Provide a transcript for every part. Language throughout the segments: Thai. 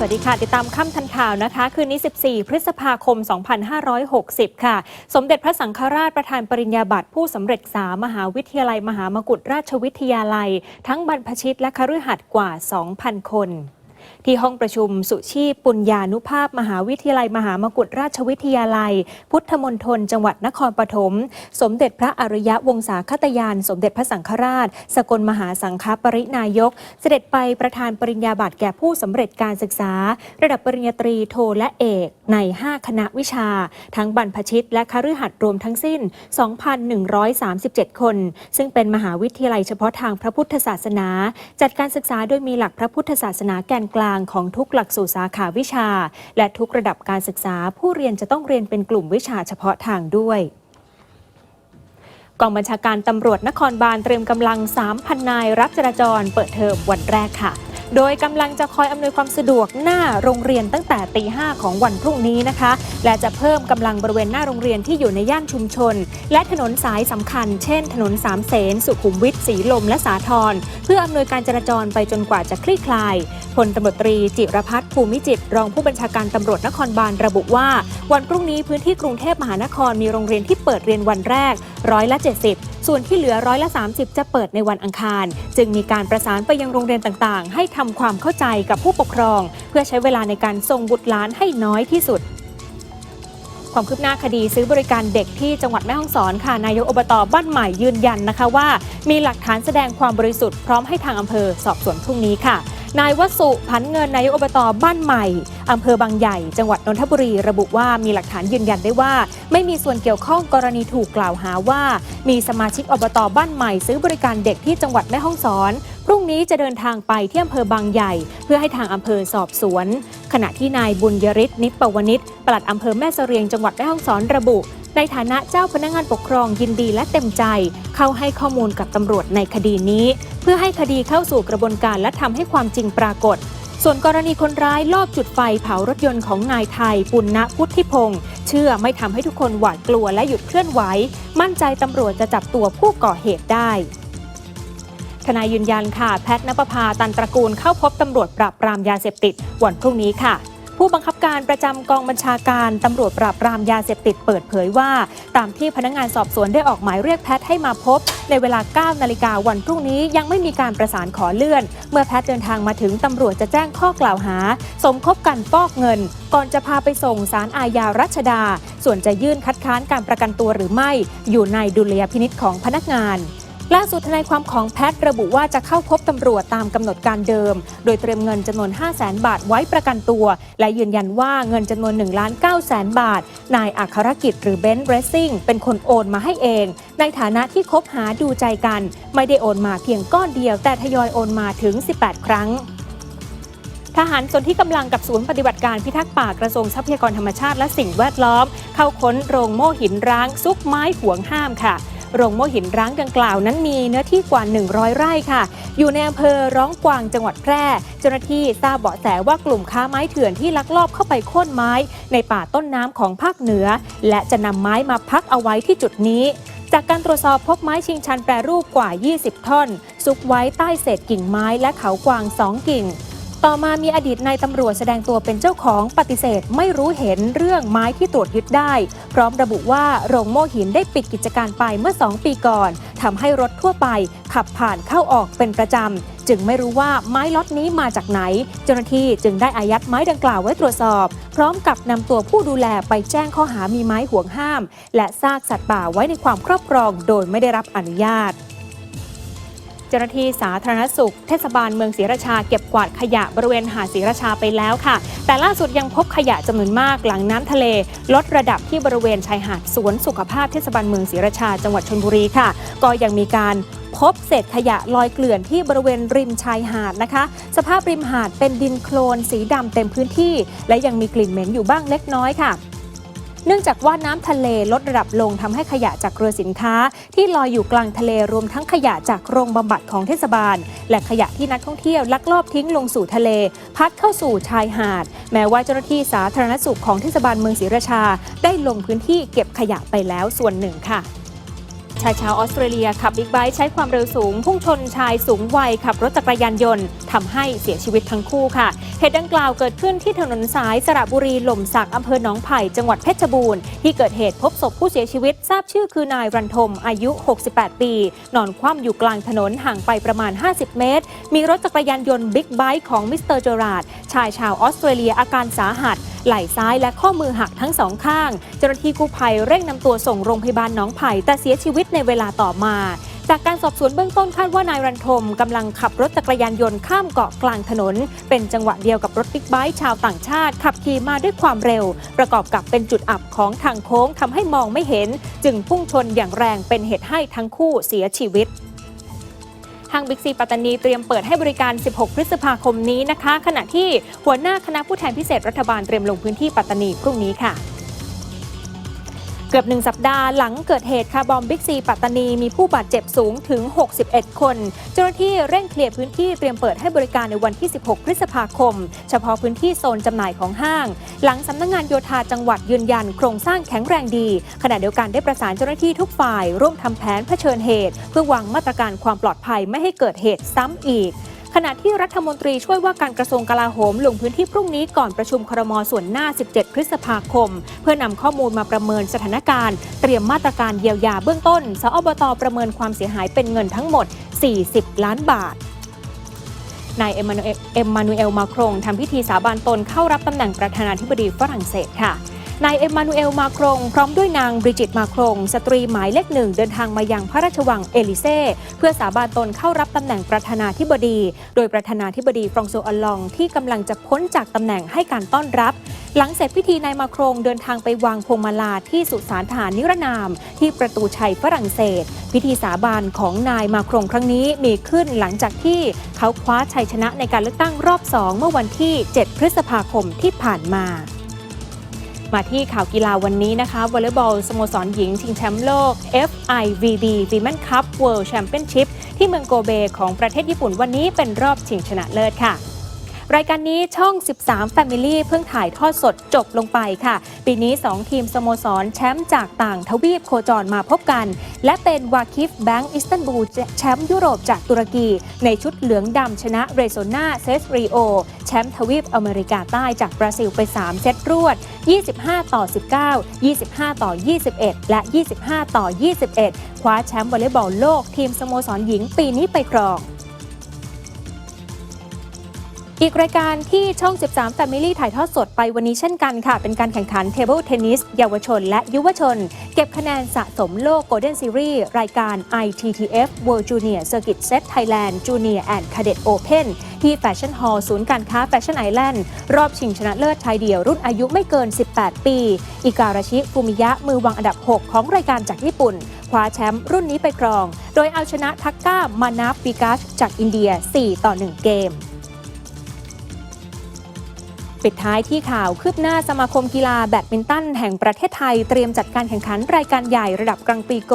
สวัสดีค่ะ ติดตามค่ำทันข่าวนะคะ คืนนี้ 14 พฤษภาคม 2560 ค่ะ สมเด็จพระสังฆราชประธานปริญญาบัตรผู้สำเร็จสามหาวิทยาลัยมหามกุฏราชวิทยาลัย ทั้งบรรพชิตและคฤหัสถ์กว่า 2,000 คน ที่ห้องประชุมสุชีพปุญญานุภาพ มหาวิทยาลัย มหามกุฏราชวิทยาลัย พุทธมณฑลจังหวัดนครปฐม สมเด็จพระอริยวงศาคตยาน สมเด็จพระสังฆราช สกลมหาสังฆปรินายก เสด็จไปประธานปริญญาบัตรแก่ผู้สำเร็จการศึกษา ระดับปริญญาตรีโทและเอกใน 5 คณะวิชา ทั้งบรรพชิต และคฤหัสถ์รวมทั้งสิ้น 2,137 คน ซึ่งเป็นมหาวิทยาลัยเฉพาะทางพระพุทธศาสนา จัดการศึกษาโดยมีหลักพระพุทธศาสนาแกนกลางของทุกหลักสูตรสาขาวิชา และทุกระดับการศึกษา ผู้เรียนจะต้องเรียนเป็นกลุ่มวิชาเฉพาะทางด้วยกองบัญชาการตำรวจนครบาลเตรียมกำลัง 3,000 นายรับจราจรเปิดเทอมวันแรกค่ะ โดยกำลังจะคอยอำนวยความสะดวกหน้าโรงเรียนตั้งแต่ตีห้าของวันพรุ่งนี้นะคะ และจะเพิ่มกำลังบริเวณหน้าโรงเรียนที่อยู่ในย่านชุมชน และถนนสายสำคัญ เช่น ถนนสามเสนสุขุมวิทสีลมและสาทรเพื่ออำนวยการจราจรไปจนกว่าจะคลี่คลายพลตำรวจตรีจิรพัฒน์ภูมิจิต รองผู้บัญชาการตำรวจนครบาลระบุว่า วันพรุ่งนี้พื้นที่กรุงเทพมหานครมีโรงเรียนที่เปิดเรียนวันแรกร้อยละ 70ส่วนที่เหลือร้อยละ 30 จะเปิดในวันอังคาร จึงมีการประสานไปยังโรงเรียนต่างๆ ให้ทำความเข้าใจกับผู้ปกครอง เพื่อใช้เวลาในการส่งบุตรหลานให้น้อยที่สุดความคืบหน้าคดีซื้อบริการเด็กที่จังหวัดแม่ฮ่องสอนค่ะ นายกอบตบ้านใหม่ยืนยันนะคะว่า มีหลักฐานแสดงความบริสุทธิ์พร้อมให้ทางอำเภอสอบสวนพรุ่งนี้ค่ะ นายวสุพันเงินนายกอบตบ้านใหม่อำเภอบางใหญ่ จังหวัดนนทบุรีระบุว่ามีหลักฐานยืนยันได้ว่า ไม่มีส่วนเกี่ยวข้องกรณีถูกกล่าวหาว่า มีสมาชิกอบตบ้านใหม่ ซื้อบริการเด็กที่จังหวัดแม่ฮ่องสอน พรุ่งนี้จะเดินทางไปที่อำเภอบางใหญ่ เพื่อให้ทางอำเภอสอบสวน ขณะที่นายบุญยริศนิปปวนิชปลัดอำเภอแม่เสรียงจังหวัดแม่ฮ่องสอนระบุ ในฐานะเจ้าพนักงานปกครองยินดีและเต็มใจ เข้าให้ข้อมูลกับตำรวจในคดีนี้ เพื่อให้คดีเข้าสู่กระบวนการและทำให้ความจริงปรากฏ ส่วนกรณีคนร้ายลอบจุดไฟเผารถยนต์ของนายไทย ปุณณพุทธิพงศ์เชื่อไม่ทำให้ทุกคนหวาดกลัวและหยุดเคลื่อนไหว มั่นใจตำรวจจะจับตัวผู้ก่อเหตุได้ทนายยืนยันค่ะ แพทย์นภพาตันตระกูลเข้าพบตำรวจปราบปรามยาเสพติดวันพรุ่งนี้ค่ะ ผู้บังคับการประจำกองบัญชาการตำรวจปราบปรามยาเสพติดเปิดเผยว่า ตามที่พนักงานสอบสวนได้ออกหมายเรียกแพทย์ให้มาพบ ในเวลา 9 นาฬิกาวันพรุ่งนี้ยังไม่มีการประสานขอเลื่อน เมื่อแพทย์เดินทางมาถึงตำรวจจะแจ้งข้อกล่าวหา สมคบกันฟอกเงิน ก่อนจะพาไปส่งสารอาญารัชดา ส่วนจะยื่นคัดค้านการประกันตัวหรือไม่ อยู่ในดุลยพินิษของพนักงาน ล่าสุดทนายความของแพทย์ระบุว่าจะเข้าพบตำรวจตามกำหนดการเดิม โดยเตรียมเงินจำนวน 5 0 0แสนบาทไว้ประกันตัว และยืนยันว่าเงินจำนวน1ล้าน9แสนบาท นายอัครกิจหรือเบนซ์เรสซิ่งเป็นคนโอนมาให้เอง ในฐานะที่คบหาดูใจกัน ไม่ได้โอนมาเพียงก้อนเดียว แต่ทยอยโอนมาถึง 18 ครั้งทหารส่วนที่กำลังกับศูนย์ปฏิบัติการพิทักษ์ป่ากระทรวงทรัพยากรธรรมชาติและสิ่งแวดล้อม เข้าค้นโรงโม่หินร้างซุกไม้ห่วงห้ามค่ะ โรงโม่หินร้างดังกล่าวนั้นมีเนื้อที่กว่า 100 ไร่ค่ะ อยู่ในอำเภอร้องกวางจังหวัดแพร่ เจ้าหน้าที่ทราบเบาะแสว่ากลุ่มค้าไม้เถื่อนที่ลักลอบเข้าไปโค่นไม้ ในป่าต้นน้ำของภาคเหนือ และจะนำไม้มาพักเอาไว้ที่จุดนี้จากการตรวจสอบพบไม้ชิงชันแปรรูปกว่า 20 ท่อน ซุกไว้ใต้เศษกิ่งไม้และเขากวาง 2 กิ่ง ต่อมามีอดีตนายตำรวจแสดงตัวเป็นเจ้าของปฏิเสธไม่รู้เห็นเรื่องไม้ที่ตรวจยึดได้ พร้อมระบุว่าโรงโม่หินได้ปิดกิจการไปเมื่อ 2 ปีก่อนทำให้รถทั่วไปขับผ่านเข้าออกเป็นประจำ จึงไม่รู้ว่าไม้ล็อตนี้มาจากไหน เจ้าหน้าที่จึงได้อายัดไม้ดังกล่าวไว้ตรวจสอบ พร้อมกับนำตัวผู้ดูแลไปแจ้งข้อหามีไม้ห่วงห้าม และซากสัตว์ป่าไว้ในความครอบครองโดยไม่ได้รับอนุญาต เจ้าหน้าที่สาธารณสุข เทศบาลเมืองศรีราชาเก็บกวาดขยะบริเวณหาดศรีราชาไปแล้วค่ะ แต่ล่าสุดยังพบขยะจำนวนมากหลังน้ำทะเล ลดระดับที่บริเวณชายหาดสวนสุขภาพเทศบาลเมืองศรีราชาจังหวัดชลบุรีค่ะ ก็ยังมีการพบเศษขยะลอยเกลื่อนที่บริเวณริมชายหาดนะคะ สภาพริมหาดเป็นดินโคลนสีดำเต็มพื้นที่ และยังมีกลิ่นเหม็นอยู่บ้างเล็กน้อยค่ะ เนื่องจากว่าน้ำทะเลลดระดับลงทำให้ขยะจากเรือสินค้า ที่ลอยอยู่กลางทะเลรวมทั้งขยะจากโรงบำบัดของเทศบาล และขยะที่นักท่องเที่ยวลักลอบทิ้งลงสู่ทะเล พัดเข้าสู่ชายหาด แม้ว่าเจ้าหน้าที่สาธารณสุขของเทศบาลเมืองศรีราชา ได้ลงพื้นที่เก็บขยะไปแล้วส่วนหนึ่งค่ะ ชายชาวออสเตรเลียขับบิ๊กไบค์ใช้ความเร็วสูง พุ่งชนชายสูงวัยขับรถจักรยานยนต์ทำให้เสียชีวิตทั้งคู่ค่ะ เหตุดังกล่าวเกิดขึ้นที่ถนนสายสระบุรีหล่มสักอำเภอหนองไผ่จังหวัดเพชรบูรณ์ที่เกิดเหตุพบศพผู้เสียชีวิต ทราบชื่อคือนายรันทมอายุ 68 ปี นอนคว่ำอยู่กลางถนนห่างไปประมาณ 50 เมตร มีรถจักรยานยนต์บิ๊กไบค์ของมิสเตอร์จอราดชายชาวออสเตรเลียอาการสาหัสไหล่ซ้ายและข้อมือหักทั้งสองข้าง เจ้าหน้าที่กู้ภัยเร่งนำตัวส่งโรงพยาบาลหนองไผ่แต่เสียชีวิตในเวลาต่อมาจากการสอบสวนเบื้องต้นคาดว่านายรันทมกำลังขับรถจักรยานยนต์ข้ามเกาะกลางถนน เป็นจังหวะเดียวกับรถบิ๊กไบค์ชาวต่างชาติ ขับขี่มาด้วยความเร็ว ประกอบกับเป็นจุดอับของทางโค้งทำให้มองไม่เห็น จึงพุ่งชนอย่างแรงเป็นเหตุให้ทั้งคู่เสียชีวิต ห้างบิ๊กซีปัตตานีเตรียมเปิดให้บริการ 16 พฤษภาคมนี้นะคะ ขณะที่หัวหน้าคณะผู้แทนพิเศษรัฐบาลเตรียมลงพื้นที่ปัตตานีพรุ่งนี้ค่ะ เกือบหนึ่งสัปดาห์หลังเกิดเหตุคาร์บอมบิ๊กซีปัตตานีมีผู้บาดเจ็บสูงถึง 61 คน เจ้าหน้าที่เร่งเคลียร์พื้นที่เตรียมเปิดให้บริการในวันที่ 16 พฤษภาคม เฉพาะพื้นที่โซนจำหน่ายของห้าง หลังสำนักงงานโยธาจังหวัดยืนยันโครงสร้างแข็งแรงดี ขณะเดียวกันได้ประสานเจ้าหน้าที่ทุกฝ่าย ร่วมทำแผนเผชิญเหตุ เพื่อวางมาตรการความปลอดภัยไม่ให้เกิดเหตุซ้ำอีก ขณะที่รัฐมนตรีช่วยว่าการกระทรวงกลาโหม ลงพื้นที่พรุ่งนี้ก่อนประชุมครมส่วนหน้า 17 พฤษภาคม เพื่อนำข้อมูลมาประเมินสถานการณ์ เตรียมมาตรการเยียวยาเบื้องต้น สอบตประเมินความเสียหายเป็นเงินทั้งหมด 40 ล้านบาทนายเอ็มมานูเอลเอ็มมานูเอลมาครงทำพิธีสาบานตนเข้ารับตำแหน่งประธานาธิบดีฝรั่งเศสค่ะ นายเอ็มมานูเอลมาครง พร้อมด้วยนางบริจิตมาครง สตรีหมายเลขหนึ่งเดินทางมายังพระราชวังเอลิเซ่เพื่อสาบานตนเข้ารับตำแหน่งประธานาธิบดี โดยประธานาธิบดีฟรองโซอลองที่กำลังจะพ้นจากตำแหน่งให้การต้อนรับ หลังเสร็จพิธีนายมาครงเดินทางไปวางพวงมาลาที่สุสานทหารนิรนาม ที่ประตูชัยฝรั่งเศส พิธีสาบานของนายมาครงครั้งนี้มีขึ้นหลังจากที่เขาคว้าชัยชนะในการเลือกตั้งรอบ2เมื่อวันที่ 7 พฤษภาคมที่ผ่านมา มาที่ข่าวกีฬาวันนี้นะคะวอลเลย์บอลสโมสรหญิงชิงแชมป์โลก FIVB Women Cup World Championship ที่เมืองโกเบของประเทศญี่ปุ่นวันนี้เป็นรอบชิงชนะเลิศค่ะ รายการนี้ช่อง 13 Family เพิ่งถ่ายทอดสดจบลงไปค่ะ ปีนี้ 2 ทีมสโมสรแชมป์จากต่างทวีปโคจรมาพบกัน และเป็นวาคิฟแบงก์อิสตันบูลแชมป์ยุโรปจากตุรกี ในชุดเหลืองดำชนะเรโซนาเซสริโอแชมป์ทวีปอเมริกาใต้จากบราซิลไป 3 เซตรวด 25 ต่อ 19 25 ต่อ 21 และ 25 ต่อ 21 คว้าแชมป์วอลเลย์บอลโลกทีมสโมสรหญิงปีนี้ไปครอง อีกรายการที่ช่อง 13 Family ถ่ายทอดสดไปวันนี้เช่นกันค่ะ เป็นการแข่งขันเทเบิลเทนนิสเยาวชน และยุวชน เก็บคะแนนสะสมโลก Golden Series รายการ ITTF World Junior Circuit Set Thailand Junior and Cadet Open ที่แฟชั่นฮอลล์ศูนย์การค้าแฟชั่นไอแลนด์รอบชิงชนะเลิศชายเดี่ยวรุ่นอายุไม่เกิน 18 ปี อิการาชิฟูมิยะมือวางอันดับ 6 ของรายการจากญี่ปุ่นคว้าแชมป์รุ่นนี้ไปครอง โดยเอาชนะทักก้ามานาฟิกัสจากอินเดีย 4 ต่อ 1 เกม ปิดท้ายที่ข่าวคืบหน้าสมาคมกีฬาแบดมินตันแห่งประเทศไทย เตรียมจัดการแข่งขันรายการใหญ่ระดับกลางปีโก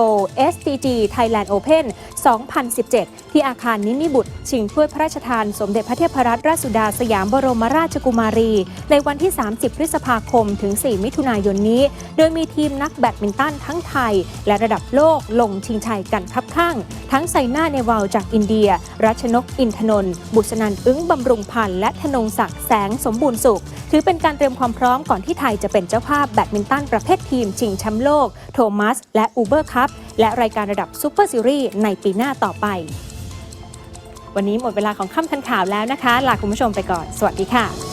SDG Thailand Open 2017 ที่อาคารนิมิบุตร ชิงถ้วยพระราชทาน สมเด็จพระเทพรัตนราชสุดาสยามบรมราชกุมารี ในวันที่ 30 พฤษภาคมถึง 4 มิถุนายนนี้ โดยมีทีมนักแบดมินตันทั้งไทย และระดับโลกลงชิงชัยกันคับข้าง ทั้งไซน่าเนวาลจากอินเดีย รัชนกอินทนนท์บุษนันอึ้งบำรุงพันธ์และธนงศักดิ์แสงสมบูรณ์สุขถือเป็นการเตรียมความพร้อมก่อนที่ไทยจะเป็นเจ้าภาพแบดมินตันประเภททีมชิงแชมป์โลก โทมัส และอูเบอร์คัพและรายการระดับซูเปอร์ซีรีส์ในปีหน้าต่อไป วันนี้หมดเวลาของค่ำทันข่าวแล้วนะคะ ลาคุณผู้ชมไปก่อน สวัสดีค่ะ